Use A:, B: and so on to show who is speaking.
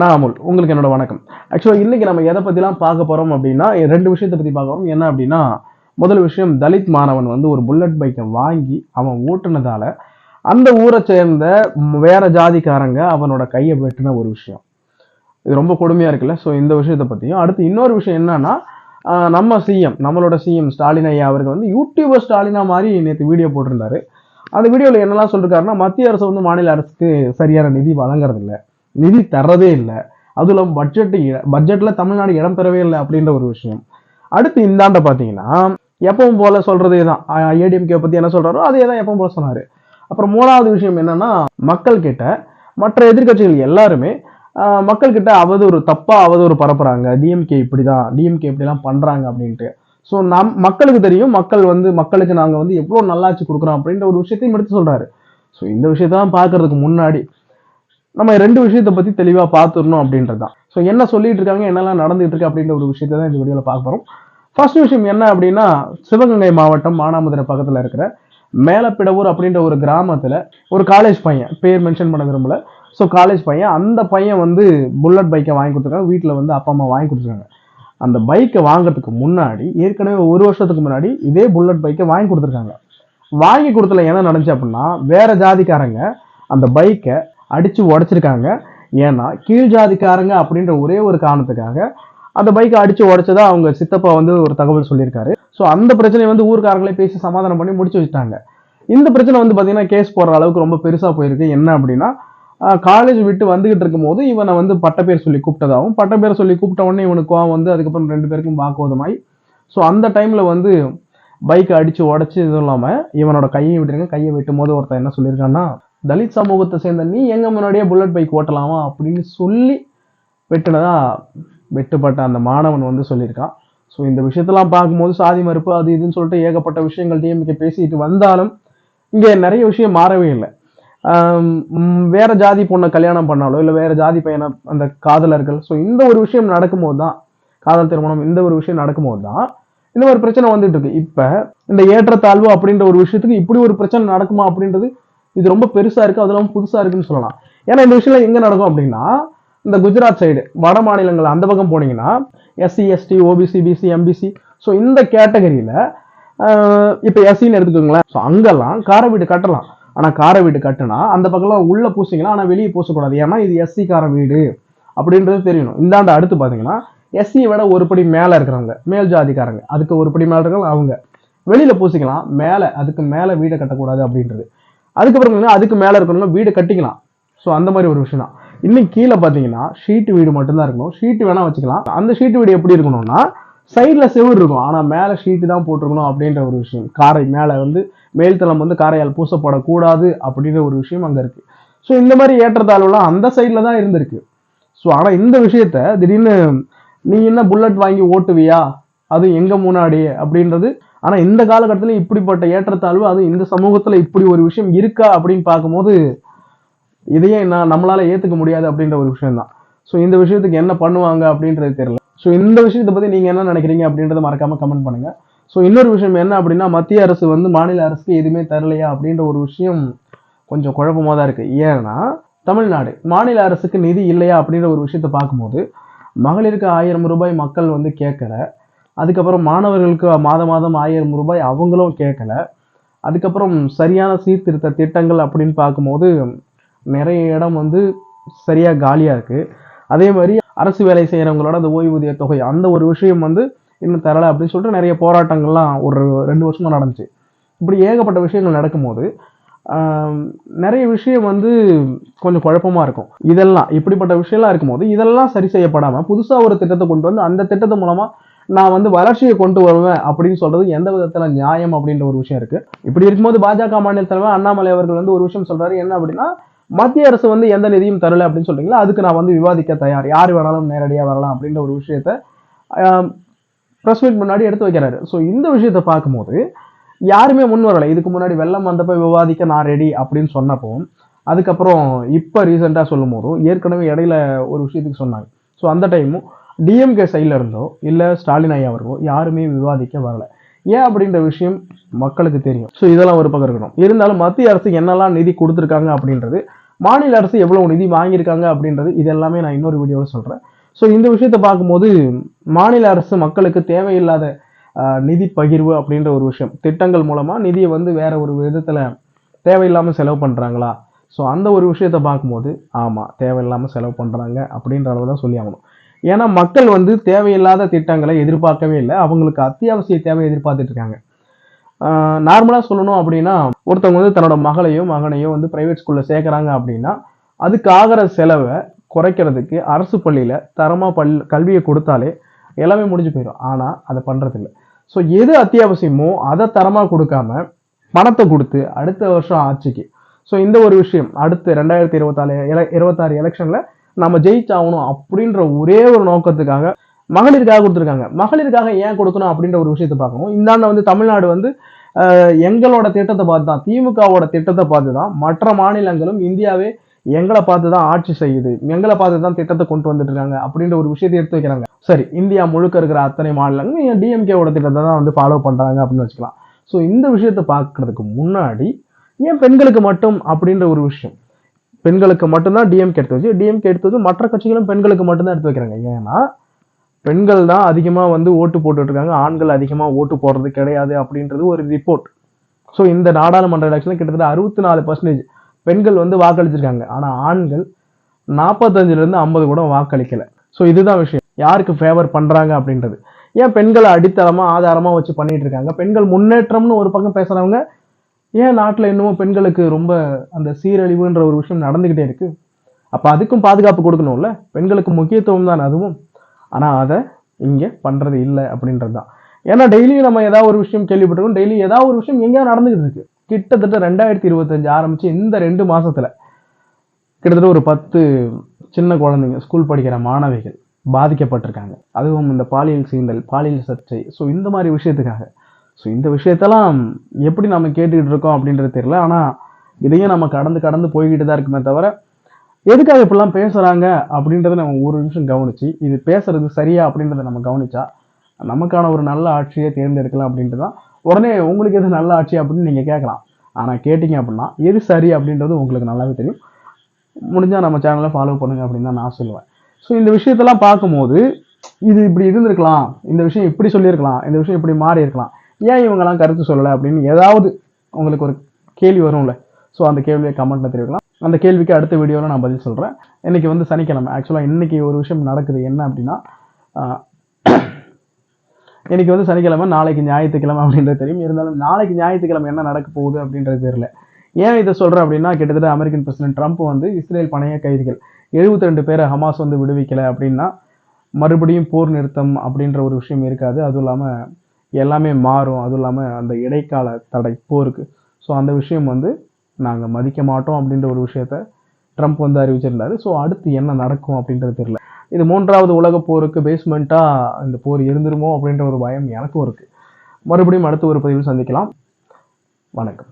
A: நான் அமுல். உங்களுக்கு என்னோட வணக்கம். ஆக்சுவலாக இன்றைக்கி நம்ம எதை பற்றிலாம் பார்க்க போகிறோம் அப்படின்னா ரெண்டு விஷயத்தை பற்றி பார்க்க போகிறோம் என்ன அப்படின்னா முதல் விஷயம் தலித் மாணவன் வந்து ஒரு புல்லட் பைக்கை வாங்கி அவன் ஓட்டுனதால் அந்த ஊரை சேர்ந்த வேற ஜாதிக்காரங்க அவனோட கையை வெட்டின ஒரு விஷயம். இது ரொம்ப கொடுமையாக இருக்குல்ல? ஸோ இந்த விஷயத்தை பற்றியும் அடுத்து இன்னொரு விஷயம் என்னன்னா நம்ம சிஎம் நம்மளோட சிஎம் ஸ்டாலின் ஐயா அவர்கள் வந்து யூடியூபர் ஸ்டாலினா மாதிரி நேற்று வீடியோ போட்டிருந்தாரு. அந்த வீடியோவில் என்னெல்லாம் சொல்லியிருக்காருன்னா மத்திய அரசு வந்து மாநில அரசுக்கு சரியான நிதி வழங்குறதில்லை. நிதி தர்றதே இல்லை. அதுவும் இல்லாமல் பட்ஜெட் பட்ஜெட்டில் தமிழ்நாடு இடம் பெறவே இல்லை அப்படின்ற ஒரு விஷயம். அடுத்து இந்தாண்ட பார்த்தீங்கன்னா எப்பவும் போல சொல்றதே தான் ஏடிஎம்கே பற்றி என்ன சொல்கிறாரோ அதே தான் எப்பவும் போல சொன்னார். அப்புறம் மூணாவது விஷயம் என்னன்னா மக்கள் கிட்ட மற்ற எதிர்க்கட்சிகள் எல்லாருமே மக்கள்கிட்ட மக்கள் கிட்ட அவதூறு அவது ஒரு பரப்புறாங்க. டிஎம்கே இப்படிதான் டிஎம்கே இப்படிலாம் பண்ணுறாங்க அப்படின்ட்டு. ஸோ நம் மக்களுக்கு தெரியும் மக்கள் வந்து மக்களுக்கு நாங்கள் வந்து எவ்வளோ நல்லாச்சு கொடுக்குறோம் அப்படின்ற ஒரு விஷயத்தையும் எடுத்து சொல்கிறாரு ஸோ இந்த விஷயத்தான் பார்க்கறதுக்கு முன்னாடி நம்ம ரெண்டு விஷயத்தை பத்தி தெளிவா பார்த்துடணும் அப்படின்றதான் ஸோ என்ன சொல்லிட்டு இருக்காங்க என்னெல்லாம் நடந்துட்டு இருக்கு அப்படின்ற ஒரு விஷயத்தை தான் இந்த வீடியோவில் பார்க்க போறோம். ஃபர்ஸ்ட் விஷயம் என்ன அப்படின்னா சிவகங்கை மாவட்டம் மானாமதுரை பக்கத்துல இருக்கிற மேலப்பிடவூர் அப்படின்ற ஒரு கிராமத்துல ஒரு காலேஜ் பையன் பேர் மென்ஷன் பண்ண விரும்பல. ஸோ காலேஜ் பையன் அந்த பையன் வந்து புல்லட் பைக்கை வாங்கி கொடுத்துருக்காங்க. வீட்டில் வந்து அப்பா அம்மா வாங்கி கொடுத்துருக்காங்க. அந்த பைக்கை வாங்குறதுக்கு முன்னாடி ஏற்கனவே ஒரு வருஷத்துக்கு முன்னாடி இதே புல்லட் பைக்கை வாங்கி கொடுத்துருக்காங்க. வாங்கி கொடுத்துல என்ன நடந்துச்சு அப்படின்னா வேற ஜாதிக்காரங்க அந்த பைக்கை அடித்து உடைச்சிருக்காங்க. ஏன்னா கீழ் ஜாதிக்காரங்க அப்படின்ற ஒரே ஒரு காரணத்துக்காக அந்த பைக்கை அடித்து உடைச்சதா அவங்க சித்தப்பா வந்து ஒரு தகவல் சொல்லியிருக்காரு. ஸோ அந்த பிரச்சனையை வந்து ஊர்க்காரங்களே பேசி சமாதானம் பண்ணி முடிச்சு வச்சுட்டாங்க. இந்த பிரச்சனை வந்து பார்த்தீங்கன்னா கேஸ் போடுற அளவுக்கு ரொம்ப பெருசாக போயிருக்கு. என்ன அப்படின்னா காலேஜ் விட்டு வந்துகிட்டு இருக்கும்போது இவனை வந்து பட்டப்பேர் சொல்லி கூப்பிட்டதாகவும் பட்டப்பேர் சொல்லி கூப்பிட்ட உடனே இவனுக்கு கோவம் வந்து அதுக்கப்புறம் ரெண்டு பேருக்கும் வாக்குவாதமாய் ஸோ அந்த டைமில் வந்து பைக்கை அடித்து உடச்சி இதுவும் இல்லாமல் இவனோட கையை விட்டுருங்க. கையை வெட்டும் போது ஒருத்தன் என்ன சொல்லியிருக்கான்னா தலித் சமூகத்தை சேர்ந்த நீ எங்க முன்னாடியே புல்லட் பைக் ஓட்டலாமா அப்படின்னு சொல்லி வெட்டினதா வெட்டுப்பட்ட அந்த மாணவன் வந்து சொல்லியிருக்கான் ஸோ இந்த விஷயத்தெல்லாம் பார்க்கும்போது சாதி மறுப்பு அது இதுன்னு சொல்லிட்டு ஏகப்பட்ட விஷயங்கள் டிஎம்கே பேசிட்டு வந்தாலும் இங்கே நிறைய விஷயம் மாறவே இல்லை. வேற ஜாதி பொண்ணை கல்யாணம் பண்ணாலோ இல்லை வேற ஜாதி பையனை அந்த காதலர்கள் ஸோ இந்த ஒரு விஷயம் நடக்கும்போது தான் காதல் திருமணம் இந்த ஒரு விஷயம் நடக்கும்போது தான் இந்த மாதிரி பிரச்சனை வந்துட்டு இருக்கு. இப்போ இந்த ஏற்றத்தாழ்வு அப்படின்ற ஒரு விஷயத்துக்கு இப்படி ஒரு பிரச்சனை நடக்குமா அப்படின்றது இது ரொம்ப பெருசா இருக்கு இல்லாமல் புதுசாக இருக்குன்னு சொல்லலாம். ஏன்னா இந்த விஷயம்லாம் எங்கே நடக்கும் அப்படின்னா இந்த குஜராத் சைடு வட மாநிலங்கள் அந்த பக்கம் போனீங்கன்னா SC ST OBC BC MBC so இந்த கேட்டகரியில் இப்போ எஸ்சின்னு எடுத்துக்கோங்களேன். ஸோ அங்கெல்லாம் கார வீடு கட்டலாம். ஆனால் கார வீடு கட்டுனா அந்த பக்கம்லாம் உள்ளே பூசிக்கலாம் ஆனால் வெளியே பூசக்கூடாது. ஏன்னா இது எஸ்சி கார வீடு அப்படின்றது தெரியணும். இந்தாண்ட அடுத்து பார்த்தீங்கன்னா எஸ்சியை விட ஒரு படி மேலே இருக்கிறவங்க மேல் ஜாதிக்காரங்க அதுக்கு ஒரு படி மேலே இருக்கிறவங்க அவங்க. வெளியில் பூசிக்கலாம். மேலே அதுக்கு மேலே வீடை கட்டக்கூடாது அப்படின்றது. அதுக்கப்புறம் அதுக்கு மேலே இருக்கிறவங்க வீடு கட்டிக்கலாம். ஸோ அந்த மாதிரி ஒரு விஷயம் தான். இன்னும் கீழே பார்த்தீங்கன்னா ஷீட்டு வீடு மட்டும்தான் இருக்கணும் ஷீட்டு வேணால் வச்சுக்கலாம். அந்த ஷீட்டு வீடு எப்படி இருக்கணும்னா சைடில் செவுரு இருக்கும். ஆனால் மேலே ஷீட்டு தான் போட்டிருக்கணும் அப்படின்ற ஒரு விஷயம். காரை மேலே வந்து மேல்தளம் வந்து காரையால் பூசப்படக்கூடாது அப்படின்ற ஒரு விஷயம் அங்கே இருக்குது ஸோ இந்த மாதிரி ஏற்றத்தாழ்வுலாம் அந்த சைடில் தான் இருந்திருக்கு. ஸோ ஆனால் இந்த விஷயத்த திடீர்னு நீ என்ன புல்லட் வாங்கி ஓட்டுவியா? அது எங்க முன்னாடி அப்படின்றது. ஆனா இந்த காலகட்டத்தில் இப்படிப்பட்ட ஏற்றத்தாழ்வு அது இந்த சமூகத்துல இப்படி ஒரு விஷயம் இருக்கா அப்படின்னு பார்க்கும்போது இதையே நான் நம்மளால ஏத்துக்க முடியாது அப்படின்ற ஒரு விஷயம் தான் ஸோ இந்த விஷயத்துக்கு என்ன பண்ணுவாங்க அப்படின்றது தெரியல. ஸோ இந்த விஷயத்தை பத்தி நீங்க என்ன நினைக்கிறீங்க அப்படின்றத மறக்காம கமெண்ட் பண்ணுங்க. ஸோ இன்னொரு விஷயம் என்ன அப்படின்னா மத்திய அரசு வந்து மாநில அரசுக்கு எதுவுமே தரலையா அப்படின்ற ஒரு விஷயம் கொஞ்சம் குழப்பமாக தான் இருக்கு. ஏன்னா தமிழ்நாடு மாநில அரசுக்கு நிதி இல்லையா அப்படின்ற ஒரு விஷயத்த பார்க்கும்போது மகளிருக்கு ஆயிரம் ரூபாய் மக்கள் வந்து கேட்கல. அதுக்கப்புறம் மாணவர்களுக்கு மாதம் மாதம் ஆயிரம் ரூபாய் அவங்களும் கேட்கல. அதுக்கப்புறம் சரியான சீர்திருத்த திட்டங்கள் அப்படின்னு பார்க்கும்போது நிறைய இடம் வந்து சரியாக காலியாக இருக்குது அதே மாதிரி அரசு வேலை செய்கிறவங்களோட அந்த ஓய்வூதிய தொகை அந்த ஒரு விஷயம் வந்து இன்னும் தரலை அப்படின்னு சொல்லிட்டு நிறைய போராட்டங்கள்லாம் ஒரு ரெண்டு வருஷமாக நடந்துச்சு. இப்படி ஏகப்பட்ட விஷயங்கள் நடக்கும்போது நிறைய விஷயம் வந்து கொஞ்சம் குழப்பமாக இருக்கும். இதெல்லாம் இப்படிப்பட்ட விஷயம்லாம் இருக்கும்போது இதெல்லாம் சரி செய்யப்படாமல் புதுசாக ஒரு திட்டத்தை கொண்டு வந்து அந்த திட்டத்து மூலமாக நான் வந்து வளர்ச்சியை கொண்டு வருவேன் அப்படின்னு சொல்றது எந்த விதத்துல நியாயம் அப்படின்ற ஒரு விஷயம் இருக்கு. இப்படி இருக்கும்போது பாஜக மாநில தலைவர் அண்ணாமலை அவர்கள் வந்து ஒரு விஷயம் சொல்றாரு. என்ன அப்படின்னா மத்திய அரசு வந்து எந்த நிதியும் தரல அப்படின்னு சொல்றீங்களா? அதுக்கு நான் வந்து விவாதிக்க தயார். யார் வேணாலும் நேரடியாக வரலாம் அப்படின்ற ஒரு விஷயத்த ப்ரெஸ் மீட் முன்னாடி எடுத்து வைக்கிறாரு. ஸோ இந்த விஷயத்த பார்க்கும்போது யாருமே முன் வரலை. இதுக்கு முன்னாடி வெள்ளம் வந்தப்போ விவாதிக்க நான் ரெடி அப்படின்னு சொன்னப்போ அதுக்கப்புறம் இப்போ ரீசெண்டாக சொல்லும் போதும் ஏற்கனவே இடையில ஒரு விஷயத்துக்கு சொன்னாங்க. ஸோ அந்த டைமும் டிஎம்கே சைடில் இருந்தோ இல்லை ஸ்டாலின் ஐயா வருவோ யாருமே விவாதிக்க வரல. ஏன் அப்படின்ற விஷயம் மக்களுக்கு தெரியும். ஸோ இதெல்லாம் ஒரு பக்கம் இருக்கணும். இருந்தாலும் மத்திய அரசு என்னெல்லாம் நிதி கொடுத்துருக்காங்க அப்படின்றது மாநில அரசு எவ்வளோ நிதி வாங்கியிருக்காங்க அப்படின்றது இது எல்லாமே நான் இன்னொரு வீடியோவில் சொல்கிறேன் ஸோ இந்த விஷயத்தை பார்க்கும்போது மாநில அரசு மக்களுக்கு தேவையில்லாத நிதி பகிர்வு அப்படின்ற ஒரு விஷயம். திட்டங்கள் மூலமாக நிதியை வந்து வேற ஒரு விதத்தில் தேவையில்லாமல் செலவு பண்ணுறாங்களா ஸோ அந்த ஒரு விஷயத்தை பார்க்கும்போது ஆமாம் தேவையில்லாமல் செலவு பண்ணுறாங்க அப்படின்ற அளவு தான் சொல்லி ஆகணும். ஏன்னா மக்கள் வந்து தேவையில்லாத திட்டங்களை எதிர்பார்க்கவே இல்லை. அவங்களுக்கு அத்தியாவசிய தேவை எதிர்பார்த்துட்டு இருக்காங்க. நார்மலாக சொல்லணும் அப்படின்னா ஒருத்தவங்க வந்து தன்னோட மகளையோ மகனையோ வந்து ப்ரைவேட் ஸ்கூலில் சேர்க்குறாங்க அப்படின்னா அதுக்கு ஆகிற செலவை குறைக்கிறதுக்கு அரசு பள்ளியில் தரமாக பல் கல்வியை கொடுத்தாலே எல்லாமே முடிஞ்சு போயிடும். ஆனால் அதை பண்ணுறதில்ல ஸோ எது அத்தியாவசியமோ அதை தரமாக கொடுக்காம பணத்தை கொடுத்து அடுத்த வருஷம் ஆட்சிக்கு. ஸோ இந்த ஒரு விஷயம் அடுத்து ரெண்டாயிரத்தி இருபத்தாலு இருபத்தாறு எலெக்ஷனில் நம்ம ஜெயிச்சாகணும் அப்படின்ற ஒரே ஒரு நோக்கத்துக்காக மகளிருக்காக கொடுத்துருக்காங்க. மகளிருக்காக ஏன் கொடுக்கணும் அப்படின்ற ஒரு விஷயத்தை பார்க்கணும். இந்தாண்ட வந்து தமிழ்நாடு வந்து எங்களோட திட்டத்தை பார்த்து தான் திமுகவோட திட்டத்தை பார்த்து தான் மற்ற மாநிலங்களும் இந்தியாவே எங்களை பார்த்து தான் ஆட்சி செய்யுது. எங்களை பார்த்து தான் திட்டத்தை கொண்டு வந்துட்டு இருக்காங்க அப்படின்ற ஒரு விஷயத்தை எடுத்து வைக்கிறாங்க. சரி இந்தியா முழுக்க இருக்கிற அத்தனை மாநிலங்களும் டிஎம்கேவோட திட்டத்தை தான் வந்து ஃபாலோ பண்ணுறாங்க அப்படின்னு வச்சுக்கலாம். ஸோ இந்த விஷயத்தை பார்க்கறதுக்கு முன்னாடி ஏன் பெண்களுக்கு மட்டும் அப்படின்ற ஒரு விஷயம்? பெண்களுக்கு மட்டும்தான் டிஎம்கே எடுத்து வச்சு டிஎம்கே எடுத்தது மற்ற கட்சிகளும் பெண்களுக்கு மட்டும்தான் எடுத்து வைக்கிறாங்க. ஏன்னா பெண்கள் தான் அதிகமாக வந்து ஓட்டு போட்டுட்ருக்காங்க. ஆண்கள் அதிகமாக ஓட்டு போடுறது கிடையாது அப்படின்றது ஒரு ரிப்போர்ட் ஸோ இந்த நாடாளுமன்ற எலெக்ஷனில் கிட்டத்தட்ட அறுபத்தி நாலு பர்சன்டேஜ் பெண்கள் வந்து வாக்களிச்சிருக்காங்க. ஆனால் ஆண்கள் நாற்பத்தஞ்சிலேருந்து ஐம்பது கூட வாக்களிக்கலை. ஸோ இதுதான் விஷயம். யாருக்கு ஃபேவர் பண்ணுறாங்க அப்படின்றது. ஏன் பெண்களை அடித்தளமாக ஆதாரமாக வச்சு பண்ணிகிட்டு இருக்காங்க பெண்கள் முன்னேற்றம்னு ஒரு பக்கம் பேசுகிறவங்க ஏன் நாட்டில் இன்னமும் பெண்களுக்கு ரொம்ப அந்த சீரழிவுன்ற ஒரு விஷயம் நடந்துக்கிட்டே இருக்கு? அப்போ அதுக்கும் பாதுகாப்பு கொடுக்கணும்ல? பெண்களுக்கு முக்கியத்துவம் தான் அதுவும். ஆனால் அதை இங்கே பண்ணுறது இல்லை அப்படின்றது தான். ஏன்னா டெய்லியும் நம்ம ஏதாவது ஒரு விஷயம் கேள்விப்பட்டிருக்கோம். டெய்லி ஏதாவது ஒரு விஷயம் எங்கேயா நடந்துகிட்டு இருக்கு. கிட்டத்தட்ட ரெண்டாயிரத்தி இருபத்தஞ்சு ஆரம்பிச்சு இந்த ரெண்டு மாசத்துல கிட்டத்தட்ட ஒரு பத்து சின்ன குழந்தைங்க ஸ்கூல் படிக்கிற மாணவிகள் பாதிக்கப்பட்டிருக்காங்க. அதுவும் இந்த பாலியல் சீண்டல் பாலியல் சர்ச்சை. ஸோ இந்த மாதிரி விஷயத்துக்காக ஸோ இந்த விஷயத்தெல்லாம் எப்படி நம்ம கேட்டுக்கிட்டு இருக்கோம் அப்படின்றது தெரியல. ஆனால் இதையும் நம்ம கடந்து கடந்து போய்கிட்டு தான் இருக்குமே தவிர எதுக்காக இப்படிலாம் பேசுகிறாங்க அப்படின்றத நம்ம ஒரு நிமிஷம் கவனிச்சு இது பேசுறது சரியா அப்படின்றத நம்ம கவனிச்சா நமக்கான ஒரு நல்ல ஆட்சியை தேர்ந்தெடுக்கலாம் அப்படின்ட்டு தான். உடனே உங்களுக்கு எது நல்ல ஆட்சி அப்படின்னு நீங்கள் கேட்கலாம். ஆனால் கேட்டிங்க அப்படின்னா எது சரி அப்படின்றது உங்களுக்கு நல்லாவே தெரியும். முடிஞ்சால் நம்ம சேனலை ஃபாலோ பண்ணுங்கள் அப்படின்னு தான் நான் சொல்லுவேன். ஸோ இந்த விஷயத்தெல்லாம் பார்க்கும்போது இது இப்படி இருந்திருக்கலாம் இந்த விஷயம் இப்படி சொல்லியிருக்கலாம் இந்த விஷயம் இப்படி மாறி இருக்கலாம் ஏன் இவங்கெல்லாம் கருத்து சொல்லலை அப்படின்னு ஏதாவது உங்களுக்கு ஒரு கேள்வி வரும்ல? ஸோ அந்த கேள்வியை கமெண்ட்டில் தெரிவிக்கலாம். அந்த கேள்விக்கு அடுத்த வீடியோவில் நான் பதில் சொல்கிறேன் இன்றைக்கி வந்து சனிக்கிழமை. ஆக்சுவலாக இன்றைக்கி ஒரு விஷயம் நடக்குது. என்ன அப்படின்னா இன்றைக்கி வந்து சனிக்கிழமை. நாளைக்கு ஞாயிற்றுக்கிழமை அப்படின்றது தெரியும். இருந்தாலும் நாளைக்கு ஞாயிற்றுக்கிழமை என்ன நடக்க போகுது அப்படின்றது தெரியல. ஏன் இதை சொல்கிறேன் அப்படின்னா கிட்டத்தட்ட அமெரிக்கன் பிரசிடென்ட் ட்ரம்ப் வந்து இஸ்ரேல் பணைய கைதிகள். 72 ரெண்டு பேரை ஹமாஸ் வந்து விடுவிக்கலை அப்படின்னா மறுபடியும் போர் நிறுத்தம் அப்படின்ற ஒரு விஷயம் இருக்காது. அதுவும் இல்லாமல் எல்லாமே மாறும். அதுவும் இல்லாமல் அந்த இடைக்கால தடை போருக்கு. ஸோ அந்த விஷயம் வந்து நாங்கள் மதிக்க மாட்டோம் அப்படின்ற ஒரு விஷயத்த ட்ரம்ப் வந்து அறிவிச்சிருந்தாரு. ஸோ அடுத்து என்ன நடக்கும் அப்படின்றது தெரியல. இது மூன்றாவது உலக போருக்கு பேஸ்மெண்ட்டாக இந்த போர் இருந்துருமோ அப்படின்ற ஒரு பயம் எனக்கும் இருக்குது மறுபடியும் அடுத்த ஒரு பதிவில் சந்திக்கலாம். வணக்கம்.